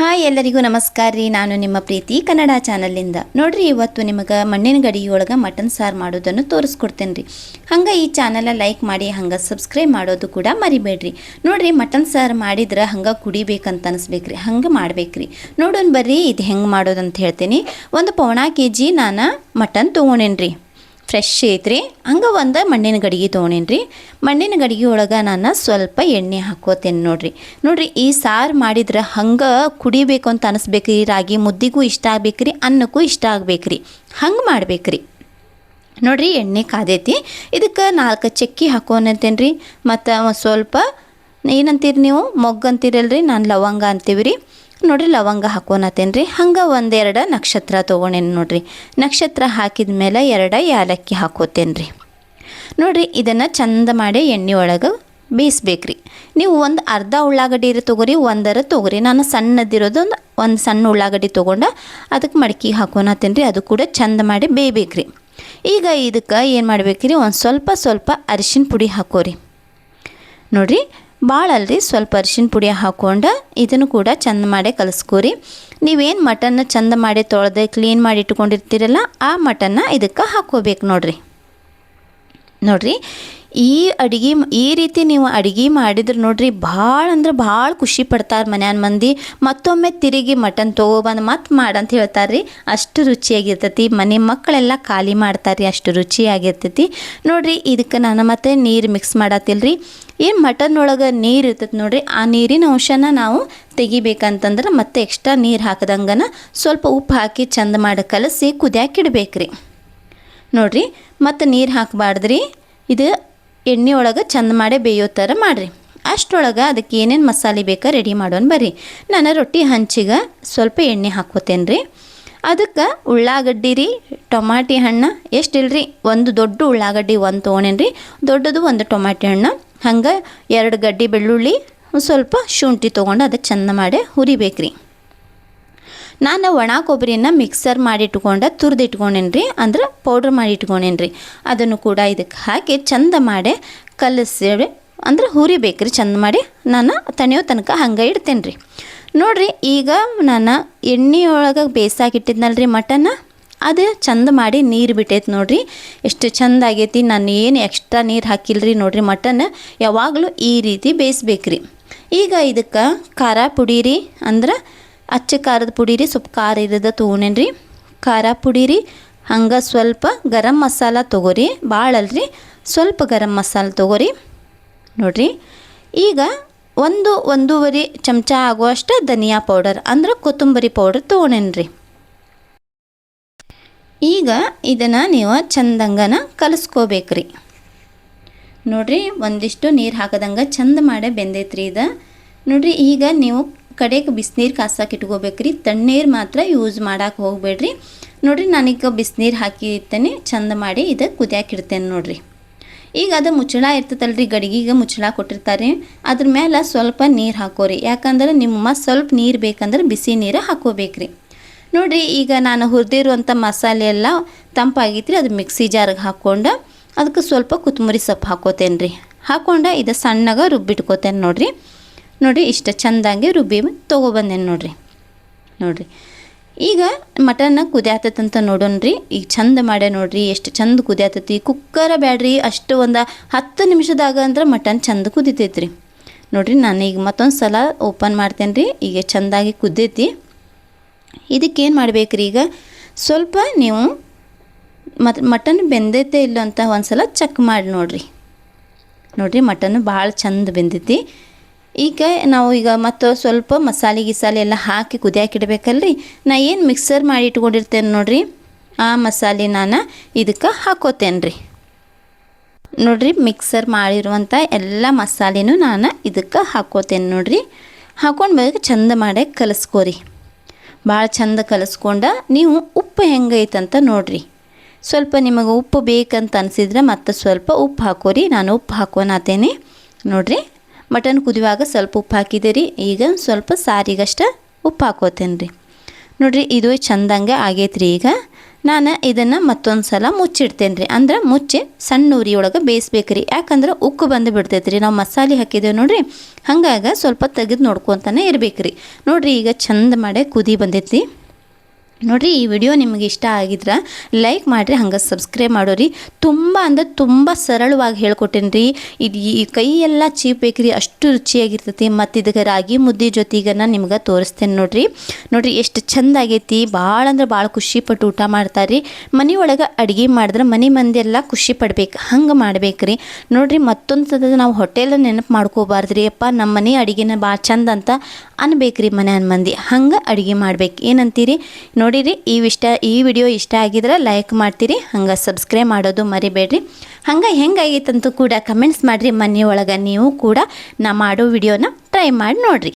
Hi ಎಲ್ಲರಿಗೂ ನಮಸ್ಕಾರ ರೀ. ನಾನು ನಿಮ್ಮ ಪ್ರೀತಿ ಕನ್ನಡ ಚಾನಲಿಂದ ನೋಡ್ರಿ, ಇವತ್ತು ನಿಮಗೆ ಮಣ್ಣಿನ ಗಡಿಯೊಳಗೆ ಮಟನ್ ಸಾರು ಮಾಡೋದನ್ನು ತೋರಿಸ್ಕೊಡ್ತೇನೆ ರೀ. ಹಂಗೆ ಈ ಚಾನಲ ಲೈಕ್ ಮಾಡಿ, ಹಂಗೆ ಸಬ್ಸ್ಕ್ರೈಬ್ ಮಾಡೋದು ಕೂಡ ಮರಿಬೇಡ್ರಿ. ನೋಡ್ರಿ, ಮಟನ್ ಸಾರು ಮಾಡಿದ್ರೆ ಹಂಗೆ ಕುಡಿಬೇಕಂತ ಅನಿಸ್ಬೇಕ್ರಿ, ಹಂಗೆ ಮಾಡ್ಬೇಕ್ರಿ. ನೋಡೋಣ ಬರ್ರಿ, ಇದು ಹೆಂಗೆ ಮಾಡೋದಂತ ಹೇಳ್ತೀನಿ. ಒಂದು ಪೌಣ ಕೆ ಜಿ ನಾನು ಮಟನ್ ತೊಗೊಂಡೇನ್ರಿ. ಫ್ರೆಶ್ ಐತ್ರಿ. ಹಂಗೆ ಒಂದು ಮಣ್ಣಿನ ಗಡಿಗೆ ತೊಗೊಂಡೇನಿ ಮಣ್ಣಿನ ಗಡಿಗೆ ಒಳಗೆ ನಾನು ಸ್ವಲ್ಪ ಎಣ್ಣೆ ಹಾಕೋತೇನೆ ನೋಡ್ರಿ. ನೋಡ್ರಿ ಈ ಸಾರು ಮಾಡಿದ್ರೆ ಹಂಗೆ ಕುಡಿಬೇಕು ಅಂತ ಅನಿಸ್ಬೇಕ್ರಿ. ರಾಗಿ ಮುದ್ದಿಗೂ ಇಷ್ಟ ಆಗ್ಬೇಕ್ರಿ, ಅನ್ನಕ್ಕೂ ಇಷ್ಟ ಆಗ್ಬೇಕ್ರಿ. ಹಂಗೆ ಮಾಡ್ಬೇಕ್ರಿ. ನೋಡ್ರಿ ಎಣ್ಣೆ ಕಾದೈತಿ. ಇದಕ್ಕೆ ನಾಲ್ಕು ಚಕ್ಕಿ ಹಾಕೋನಂತೇನೆ ರೀ ಮತ್ತು ಸ್ವಲ್ಪ ಏನಂತೀರಿ ನೀವು? ಮೊಗ್ಗು ಅಂತೀರಲ್ರಿ? ನಾನು ಲವಂಗ ಅಂತೀವಿ ರೀ ನೋಡ್ರಿ, ಲವಂಗ ಹಾಕೋನತ್ತೇನೆ ರೀ ಹಂಗೆ ಒಂದೆರಡು ನಕ್ಷತ್ರ ತೊಗೊಂಡೇನು ನೋಡಿರಿ. ನಕ್ಷತ್ರ ಹಾಕಿದ ಮೇಲೆ ಎರಡು ಏಲಕ್ಕಿ ಹಾಕೋತೇನೆ ರೀ ನೋಡ್ರಿ, ಇದನ್ನು ಚಂದ ಮಾಡಿ ಎಣ್ಣೆ ಒಳಗೆ ಬೇಯಿಸ್ಬೇಕ್ರಿ. ನೀವು ಒಂದು ಅರ್ಧ ಉಳ್ಳಾಗಡ್ಡಿ ತೊಗೊರಿ, ಒಂದರ ತೊಗೊರಿ. ನಾನು ಸಣ್ಣದಿರೋದು ಒಂದು ಒಂದು ಸಣ್ಣ ಉಳ್ಳಾಗಡ್ಡಿ ತೊಗೊಂಡು ಅದಕ್ಕೆ ಮಡಕಿ ರೀ ಅದು ಕೂಡ ಚಂದ ಮಾಡಿ ಬೇಯ್ಬೇಕ್ರಿ. ಈಗ ಇದಕ್ಕೆ ಏನು ಮಾಡ್ಬೇಕ್ರಿ? ಒಂದು ಸ್ವಲ್ಪ ಸ್ವಲ್ಪ ಅರಿಶಿನ ಪುಡಿ ಹಾಕೋರಿ. ನೋಡ್ರಿ ಭಾಳ ಅಲ್ರಿ ಸ್ವಲ್ಪ ಅರಿಶಿನ ಪುಡಿ ಹಾಕ್ಕೊಂಡು ಇದನ್ನು ಕೂಡ ಚಂದ ಮಾಡಿ ಕಲಿಸ್ಕೋರಿ. ನೀವೇನು ಮಟನ್ನ ಚಂದ ಮಾಡಿ ತೊಳೆದು ಕ್ಲೀನ್ ಮಾಡಿ ಇಟ್ಕೊಂಡಿರ್ತೀರಲ್ಲ, ಆ ಮಟನ್ನ ಇದಕ್ಕೆ ಹಾಕ್ಕೋಬೇಕು ನೋಡ್ರಿ. ನೋಡ್ರಿ, ಈ ಅಡುಗೆ ಈ ರೀತಿ ನೀವು ಅಡುಗೆ ಮಾಡಿದ್ರೆ ನೋಡ್ರಿ ಭಾಳ ಅಂದ್ರೆ ಭಾಳ ಖುಷಿ ಪಡ್ತಾರೆ ಮನ್ಯಾನ ಮಂದಿ. ಮತ್ತೊಮ್ಮೆ ತಿರುಗಿ ಮಟನ್ ತೊಗೊಬಂದು ಮತ್ತೆ ಮಾಡಂತ ಹೇಳ್ತಾರೆ ರೀ ಅಷ್ಟು ರುಚಿಯಾಗಿರ್ತೈತಿ, ಮನೆ ಮಕ್ಕಳೆಲ್ಲ ಖಾಲಿ ಮಾಡ್ತಾರೆ ರೀ ಅಷ್ಟು ರುಚಿಯಾಗಿರ್ತೈತಿ. ನೋಡ್ರಿ, ಇದಕ್ಕೆ ನಾನು ಮತ್ತೆ ನೀರು ಮಿಕ್ಸ್ ಮಾಡತ್ತಿಲ್ರಿ ಏನು ಮಟನ್ ಒಳಗೆ ನೀರು ಇರ್ತೈತೆ ನೋಡ್ರಿ, ಆ ನೀರಿನ ಅಂಶನ ನಾವು ತೆಗಿಬೇಕಂತಂದ್ರೆ ಮತ್ತೆ ಎಕ್ಸ್ಟ್ರಾ ನೀರು ಹಾಕದಂಗನ ಸ್ವಲ್ಪ ಉಪ್ಪು ಹಾಕಿ ಚಂದ ಮಾಡಿ ಕಲಸಿ ಕುದಿಯಾಕಿಡ್ಬೇಕ್ರಿ ನೋಡಿರಿ, ಮತ್ತು ನೀರು ಹಾಕಬಾರ್ದ್ರಿ, ಇದು ಎಣ್ಣೆ ಒಳಗೆ ಚಂದ ಮಾಡಿ ಬೇಯೋ ಥರ ಮಾಡಿರಿ. ಅಷ್ಟರೊಳಗೆ ಅದಕ್ಕೆ ಏನೇನು ಮಸಾಲೆ ಬೇಕಾ ರೆಡಿ ಮಾಡೋಣ ಬರ್ರಿ. ನಾನು ರೊಟ್ಟಿ ಹಂಚಿಗೆ ಸ್ವಲ್ಪ ಎಣ್ಣೆ ಹಾಕ್ಕೋತೇನೆ ರೀ ಅದಕ್ಕೆ ಉಳ್ಳಾಗಡ್ಡಿ ರೀ, ಟೊಮಾಟಿ ಹಣ್ಣು ಎಷ್ಟಿಲ್ರಿ ಒಂದು ದೊಡ್ಡ ಉಳ್ಳಾಗಡ್ಡಿ ಒಂದು ತೊಗೊಂಡೇನಿ ರೀ ದೊಡ್ಡದು ಒಂದು ಟೊಮಾಟಿ ಹಣ್ಣು. ಹಂಗೆ ಎರಡು ಗಡ್ಡಿ ಬೆಳ್ಳುಳ್ಳಿ ಸ್ವಲ್ಪ ಶುಂಠಿ ತೊಗೊಂಡು ಅದು ಚಂದ ಮಾಡಿ ಹುರಿಬೇಕ್ರಿ. ನಾನು ಒಣ ಕೊಬ್ಬರಿನ ಮಿಕ್ಸರ್ ಮಾಡಿ ಇಟ್ಕೊಂಡು ರೀ ಅಂದ್ರೆ ಪೌಡ್ರ್ ಮಾಡಿ ಇಟ್ಕೊಂಡೇನಿ ರೀ ಅದನ್ನು ಕೂಡ ಇದಕ್ಕೆ ಹಾಕಿ ಚಂದ ಮಾಡಿ ಕಲಸಿ ಅಂದ್ರೆ ಹುರಿಬೇಕ್ರಿ ಚಂದ ಮಾಡಿ. ನಾನು ತಣಿಯೋ ತನಕ ಹಂಗೆ ಇಡ್ತೇನೆ ರೀ ನೋಡಿರಿ, ಈಗ ನಾನು ಎಣ್ಣೆಯೊಳಗೆ ಬೇಯಿಸಾಕಿಟ್ಟಿದ್ನಲ್ರಿ ಮಟನ್ನ. ಅದು ಚಂದ ಮಾಡಿ ನೀರು ಬಿಟ್ಟೈತೆ ನೋಡ್ರಿ. ಎಷ್ಟು ಚಂದ ಆಗೈತಿ. ನಾನು ಏನು ಎಕ್ಸ್ಟ್ರಾ ನೀರು ಹಾಕಿಲ್ರಿ ನೋಡ್ರಿ ಮಟನ್. ಯಾವಾಗಲೂ ಈ ರೀತಿ ಬೇಯಿಸ್ಬೇಕ್ರಿ. ಈಗ ಇದಕ್ಕೆ ಖಾರ ಪುಡಿ ರೀ. ಅಂದ್ರೆ ಅಚ್ಚ ಖಾರದ ಪುಡಿ ರೀ. ಸ್ವಲ್ಪ ಖಾರ ಇರೋದ ತೊಗೊಂಡೇನ್ರಿ. ಖಾರ ಪುಡಿ ಹಂಗೆ ಸ್ವಲ್ಪ ಗರಂ ಮಸಾಲ ತೊಗೋರಿ. ಭಾಳ ಅಲ್ರಿ. ಸ್ವಲ್ಪ ಗರಂ ಮಸಾಲ ತೊಗೋರಿ. ನೋಡಿರಿ. ಈಗ ಒಂದು ಒಂದೂವರೆ ಚಮಚ ಆಗುವಷ್ಟು ಧನಿಯಾ ಪೌಡರ್. ಅಂದ್ರೆ ಕೊತ್ತಂಬರಿ ಪೌಡರ್ ತೊಗೊಂಡೇನಿ ರೀ ಈಗ ಇದನ್ನು ನೀವು ಚಂದಂಗನ ಕಲಿಸ್ಕೋಬೇಕ್ರಿ. ನೋಡಿರಿ, ಒಂದಿಷ್ಟು ನೀರು ಹಾಕದಂಗೆ ಚಂದ ಮಾಡೇ ಬೆಂದೈತ್ರಿ ಇದು. ನೋಡ್ರಿ, ಈಗ ನೀವು ಕಡೆಗೆ ಬಿಸಿನೀರು ಕಾಸಕ್ಕೆ ಇಟ್ಕೋಬೇಕ್ರಿ. ತಣ್ಣೀರು ಮಾತ್ರ ಯೂಸ್ ಮಾಡಕ್ಕೆ ಹೋಗಬೇಡ್ರಿ. ನೋಡ್ರಿ, ನಾನೀಗ ಬಿಸಿನೀರು ಹಾಕಿ ಇರ್ತೇನೆ ಚಂದ ಮಾಡಿ ಇದು ಕುದಿಯಾಕೆ ಇಡ್ತೇನೆ ನೋಡ್ರಿ. ಈಗ ಅದು ಮುಚ್ಚಳ ಇರ್ತದಲ್ರಿ ಗಡಿಗೆಗೆ ಮುಚ್ಚಳ ಕೊಟ್ಟಿರ್ತಾರೆ. ಅದ್ರ ಮೇಲೆ ಸ್ವಲ್ಪ ನೀರು ಹಾಕೋರಿ. ಯಾಕಂದ್ರೆ ನಿಮ್ಮ ಸ್ವಲ್ಪ ನೀರು ಬೇಕಂದ್ರೆ ಬಿಸಿ ನೀರು ಹಾಕೋಬೇಕ್ರಿ. ನೋಡ್ರಿ, ಈಗ ನಾನು ಹುರಿದಿರುವಂಥ ಮಸಾಲೆ ಎಲ್ಲ ತಂಪಾಗೈತ್ರಿ ಅದು ಮಿಕ್ಸಿ ಜಾರ್ಗೆ ಹಾಕ್ಕೊಂಡು ಅದಕ್ಕೆ ಸ್ವಲ್ಪ ಕೊತ್ತಂಬರಿ ಸೊಪ್ಪು ಹಾಕೋತೇನೆ ರೀ ಹಾಕ್ಕೊಂಡು ಇದು ಸಣ್ಣಗೆ ರುಬ್ಬಿಟ್ಕೋತೇನೆ ನೋಡಿರಿ. ನೋಡಿರಿ, ಇಷ್ಟು ಚಂದಂಗೆ ರುಬ್ಬಿ ತೊಗೊಬಂದೇನೆ ನೋಡಿರಿ. ನೋಡಿರಿ, ಈಗ ಮಟನ್ನ ಕುದಿಯಾತತಂತ ನೋಡೋಣ ರೀ ಈಗ ಚಂದ ಮಾಡ್ಯ ನೋಡ್ರಿ, ಎಷ್ಟು ಚಂದ ಕುದ್ಯಾತತಿ. ಕುಕ್ಕರ ಬ್ಯಾಡ್ರಿ, ಅಷ್ಟು ಒಂದು ಹತ್ತು ನಿಮಿಷದಾಗ ಅಂದ್ರೆ ಮಟನ್ ಚಂದ ಕುದಿತೈತ್ರಿ. ನೋಡಿರಿ ನಾನು ಈಗ ಮತ್ತೊಂದು ಸಲ ಓಪನ್ ಮಾಡ್ತೇನೆ ರೀ ಈಗ ಚಂದಾಗಿ ಕುದ್ದೈತಿ ಇದಕ್ಕೇನು ಮಾಡಬೇಕ್ರಿ ಈಗ? ಸ್ವಲ್ಪ ನೀವು ಮತ್ತು ಮಟನ್ ಬೆಂದೈತೆ ಇಲ್ಲ ಅಂತ ಒಂದ್ಸಲ ಚೆಕ್ ಮಾಡಿ ನೋಡಿರಿ. ನೋಡಿರಿ ಮಟನ್ ಭಾಳ ಚಂದ ಬೆಂದೈತಿ. ಈಗ ನಾವು ಈಗ ಮತ್ತು ಸ್ವಲ್ಪ ಮಸಾಲೆ ಗಿಸಾಲೆ ಎಲ್ಲ ಹಾಕಿ ಕುದಿಯಾಕಿಡ್ಬೇಕಲ್ರಿ ನಾ ಏನು ಮಿಕ್ಸರ್ ಮಾಡಿ ಇಟ್ಕೊಂಡಿರ್ತೇನೆ ನೋಡಿರಿ? ಆ ಮಸಾಲೆ ನಾನು ಇದಕ್ಕೆ ಹಾಕೋತೇನೆ ರೀ ನೋಡ್ರಿ ಮಿಕ್ಸರ್ ಮಾಡಿರುವಂಥ ಎಲ್ಲ ಮಸಾಲೆನೂ ನಾನು ಇದಕ್ಕೆ ಹಾಕೋತೇನೆ ಹಾಕೊಂಡು ಹಾಕೊಂಡ್ಬೇಕು ಚಂದ ಮಾಡಿ ಕಲಿಸ್ಕೋರಿ. ಭಾಳ ಚಂದ ಕಲಿಸ್ಕೊಂಡ, ನೀವು ಉಪ್ಪು ಹೆಂಗೈತಂತ ನೋಡ್ರಿ. ಸ್ವಲ್ಪ ನಿಮಗೆ ಉಪ್ಪು ಬೇಕಂತ ಅನಿಸಿದ್ರೆ ಮತ್ತೆ ಸ್ವಲ್ಪ ಉಪ್ಪು ಹಾಕೋರಿ, ನಾನು ಉಪ್ಪು ಹಾಕೋನಾತೇನೆ. ನೋಡ್ರಿ, ಮಟನ್ ಕುದಿಯುವಾಗ ಸ್ವಲ್ಪ ಉಪ್ಪು ಹಾಕಿದೆ ರೀ ಈಗ ಸ್ವಲ್ಪ ಸಾರಿಗಷ್ಟ ಉಪ್ಪು ಹಾಕೋತೇನೆ ರೀ ನೋಡ್ರಿ, ಇದು ಚಂದಂಗೆ ಆಗೈತ್ರಿ ಈಗ. ನಾನು ಇದನ್ನು ಮತ್ತೊಂದು ಸಲ ಮುಚ್ಚಿಡ್ತೇನೆ ರೀ ಅಂದ್ರೆ ಮುಚ್ಚಿ ಸಣ್ಣ ಉರಿ ಒಳಗೆ ಬೇಯಿಸ್ಬೇಕ್ರಿ. ಯಾಕಂದ್ರೆ ಉಕ್ಕು ಬಂದು ಬಿಡ್ತೈತೆ ರೀ ನಾವು ಮಸಾಲೆ ಹಾಕಿದ್ದೇವೆ ನೋಡಿರಿ. ಹಂಗಾಗಿ ಸ್ವಲ್ಪ ತೆಗೆದು ನೋಡ್ಕೊತಾನೆ ಇರ್ಬೇಕು ರೀ ನೋಡಿರಿ ಈಗ ಚಂದ ಮಾಡೇ ಕುದಿ ಬಂದೈತಿ ನೋಡ್ರಿ, ಈ ವಿಡಿಯೋ ನಿಮಗೆ ಇಷ್ಟ ಆಗಿದ್ರೆ ಲೈಕ್ ಮಾಡಿರಿ, ಹಂಗೆ ಸಬ್ಸ್ಕ್ರೈಬ್ ಮಾಡೋರಿ. ತುಂಬ ಅಂದ್ರೆ ತುಂಬ ಸರಳವಾಗಿ ಹೇಳ್ಕೊಟ್ಟೇನಿ ರೀ ಇದು ಈ ಕೈ ಎಲ್ಲ ಚೀಪೇಕ್ರಿ, ಅಷ್ಟು ರುಚಿಯಾಗಿರ್ತೈತಿ. ಮತ್ತು ಇದಕ್ಕೆ ರಾಗಿ ಮುದ್ದೆ ಜೊತೆಗೆ ನಾನು ನಿಮ್ಗೆ ತೋರಿಸ್ತೇನೆ ನೋಡಿರಿ. ನೋಡಿರಿ, ಎಷ್ಟು ಚಂದ ಆಗೈತಿ. ಭಾಳ ಅಂದ್ರೆ ಭಾಳ ಖುಷಿಪಟ್ಟು ಊಟ ಮಾಡ್ತಾರೆ ರೀ ಒಳಗೆ ಅಡುಗೆ ಮಾಡಿದ್ರೆ ಮನೆ ಮಂದಿ ಎಲ್ಲ ಖುಷಿ ಪಡ್ಬೇಕು, ಹಂಗೆ ಮಾಡ್ಬೇಕು ರೀ ನೋಡ್ರಿ ಮತ್ತೊಂದು ಸದ ನಾವು ಹೋಟೆಲ್ ನೆನಪು ಮಾಡ್ಕೋಬಾರ್ದು ರೀ ಅಪ್ಪ ನಮ್ಮ ಮನೆ ಅಡುಗೆನ ಭಾಳ ಚಂದ ಅಂತ ಅನ್ಬೇಕ್ರಿ ಮನೆ ಮಂದಿ. ಹಂಗೆ ಅಡುಗೆ ಮಾಡ್ಬೇಕು. ಏನಂತೀರಿ? ನೋಡಿರಿ. ಈ ಇಷ್ಟ ಈ ವಿಡಿಯೋ ಇಷ್ಟ ಆಗಿದ್ರೆ ಲೈಕ್ ಮಾಡ್ತೀರಿ. ಹಂಗೆ ಸಬ್ಸ್ಕ್ರೈಬ್ ಮಾಡೋದು ಮರಿಬೇಡ್ರಿ. ಹಂಗೆ ಹೆಂಗಾಗೈತಂತೂ ಕೂಡ ಕಮೆಂಟ್ಸ್ ಮಾಡಿರಿ. ಮನೆಯೊಳಗೆ ನೀವು ಕೂಡ ನಾ ಮಾಡೋ ವಿಡಿಯೋನ ಟ್ರೈ ಮಾಡಿ ನೋಡಿರಿ.